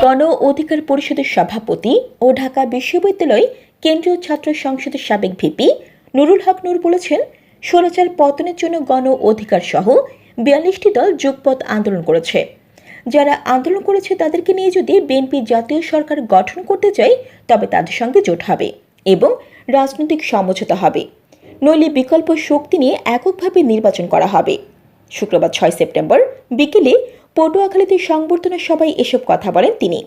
গণ অধিকার পরিষদের সভাপতি ও ঢাকা বিশ্ববিদ্যালয় কেন্দ্রীয় ছাত্র সংসদের সাবেক ভিপি নুরুল হক নূর বলেছেন, স্বৈরাচার পতনের জন্য গণ অধিকার সহ বিয়াল্লিশটি দল যুগপথ আন্দোলন করেছে। যারা আন্দোলন করেছে তাদেরকে নিয়ে যদি বিএনপি জাতীয় সরকার গঠন করতে চায়, তবে তাদের সঙ্গে জোট হবে এবং রাজনৈতিক সমঝোতা হবে। নইলে বিকল্প শক্তি নিয়ে এককভাবে নির্বাচন করা হবে। শুক্রবার ছয় সেপ্টেম্বর বিকেলে পটুয়াখালীতে সংবর্ধনা সভায় এসব কথা বলেন তিনি।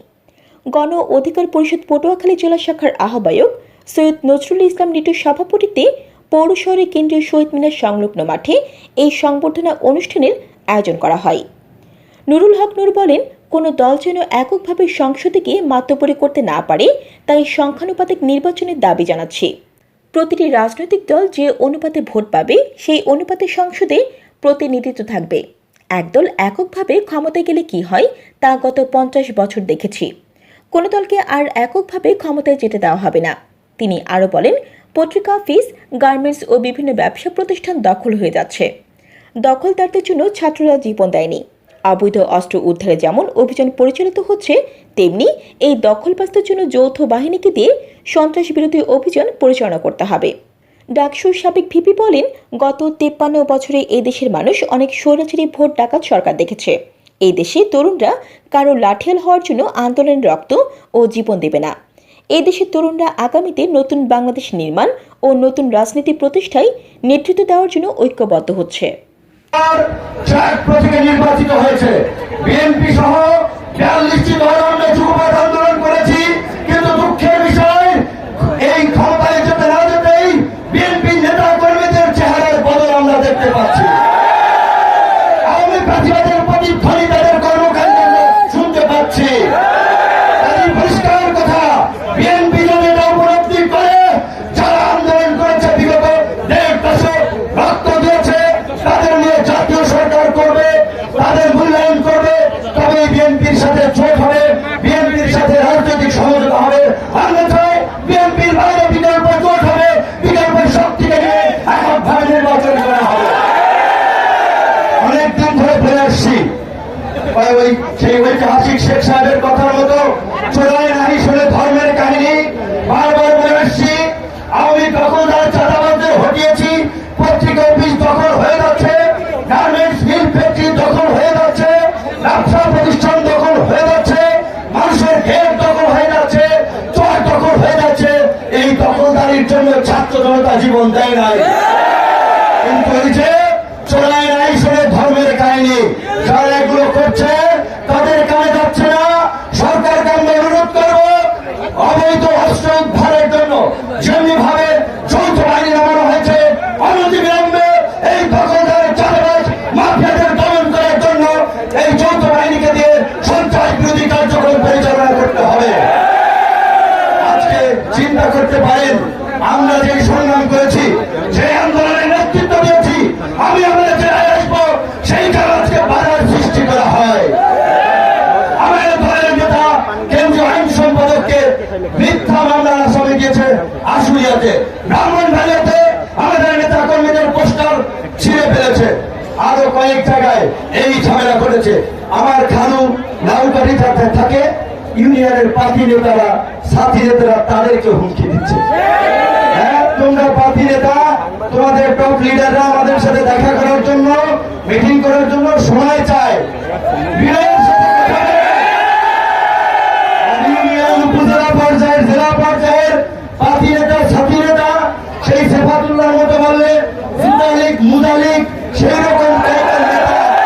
গণ অধিকার পরিষদ পটুয়াখালী জেলা শাখার আহ্বায়ক সৈয়দ নজরুল ইসলাম নিটুর সভাপতিত্বে পৌর শহরের কেন্দ্রীয় শহীদ মিনার সংলগ্ন মাঠে এই সংবর্ধনা অনুষ্ঠানের আয়োজন করা হয়। নুরুল হক নূর বলেন, কোনো দল যেন এককভাবে সংসদে গিয়ে করতে না পারে, তাই সংখ্যানুপাতিক নির্বাচনের দাবি জানাচ্ছে। প্রতিটি রাজনৈতিক দল যে অনুপাতে ভোট পাবে, সেই অনুপাতে সংসদে প্রতিনিধিত্ব থাকবে। একদল এককভাবে ক্ষমতায় গেলে কি হয়, তা গত পঞ্চাশ বছর দেখেছি। কোনো দলকে আর এককভাবে ক্ষমতায় যেতে দেওয়া হবে না। তিনি আরও বলেন, পত্রিকা, অফিস, গার্মেন্টস ও বিভিন্ন ব্যবসা প্রতিষ্ঠান দখল হয়ে যাচ্ছে। দখলদারদের জন্য ছাত্ররা জীবন দেয়নি। অবৈধ অস্ত্র উদ্ধারে যেমন অভিযান পরিচালিত হচ্ছে, তেমনি এই দখলবাস্তের জন্য যৌথ বাহিনীকে দিয়ে সন্ত্রাস বিরোধী অভিযান পরিচালনা করতে হবে। ডাকসুর সাবেক ভিপি বলেন, গত তেপ্পান্ন বছরে এই দেশের মানুষ অনেক স্বৈরাচারী ভোট ডাকাত সরকার দেখেছে। এই দেশে তরুণরা কারও লাঠিয়াল হওয়ার জন্য আন্দোলনের রক্ত ও জীবন দেবে না। এই দেশের তরুণরা আগামীতে নতুন বাংলাদেশ নির্মাণ ও নতুন রাজনীতি প্রতিষ্ঠায় নেতৃত্ব দেওয়ার জন্য ঐক্যবদ্ধ হচ্ছে আর ট্র্যাক প্রতীকে নির্বাচিত হয়েছে বিএনপি সহ বিয়াল্লিশটি দল আমরা যুগপথ আন্দোলন করেছি কিন্তু দুঃখের বিষয় এই ক্ষমতায় যেতে না যেতেই বিএনপি নেতা কর্মীদের চেহারার বদল আমরা দেখতে পাচ্ছি আওয়ামী প্রার্থীদের প্রতিধ্বনি তাদের কর্মকাণ্ড শুনতে পাচ্ছি কাজেই পরিষ্কার কথা বিএনপি যদি এটা উপলব্ধি করে যারা আন্দোলন করেছে বিগত দেড় দশক রক্ত দিয়েছে তাদের নিয়ে জাতীয় সরকার করবে তাদের মূল্যায়ন করবে তবে বিএনপির সাথে জোট হবে, বিএনপির সাথে রাজনৈতিক হবে, অন্যথায় বিএনপির বাইরে বিকল্প জোট হবে বিকল্প এককভাবে নির্বাচন করা হবে। অনেকদিন ধরে বলে আসছি। ওই সেই ঐতিহাসিক শেখ সাহেবের কথার মতো, চোরাই নাহি শুনে ধর্মের কাহিনী বারবার বলে আসছি আমি তখন তারা চাঁদাবাজদের হটিয়েছি পত্রিকা অফিস দখল হয়ে যাচ্ছে গার্মেন্টস মিল ফ্যাক্টরি দখল হয়ে যাচ্ছে ব্যবসা প্রতিষ্ঠান দখল হয়ে যাচ্ছে মানুষের ঘের দখল হয়ে যাচ্ছে চর দখল হয়ে যাচ্ছে এই দখলদারির জন্য ছাত্র জনতা জীবন দেয় নাই। কিন্তু এই যে চোরাই নাই শুনে ধর্মের কাহিনী, যারা এগুলো করছে, তাদের কানে যাচ্ছে না। সরকারকে আমরা অনুরোধ করব অবৈধ অস্ত্র উদ্ধারের জন্য। যেমনি ভাবে যৌথ বাহিনী নামানো হয়েছে, অনতিবিলম্বে এই দখলদারের চালাবাজ মাফিয়াদের দমন করার জন্য এই যৌথ বাহিনীকে দিয়ে সন্ত্রাস বিরোধী কার্যক্রম পরিচালনা করতে হবে। আজকে চিন্তা করতে পারেন, আমরা যে করেছি, যে আন্দোলনের নেতৃত্ব দিয়েছি, আমি আমাদের জেলায় আসব সেইখানে আজকে বাধার সৃষ্টি করা হয়। দলের নেতা, কেন্দ্রীয় আইন সম্পাদককে মিথ্যা মামলার আমাদের নেতা কর্মীদের পোস্টার ছিঁড়ে ফেলেছে। আরও কয়েক জায়গায় এই ঝামেলা করেছে আমার খালু লাউকারি যাতে থাকে, ইউনিয়নের পার্টি নেতারা, সাথী নেতারা, তাদেরকে হুমকি দিচ্ছে। লিডাররা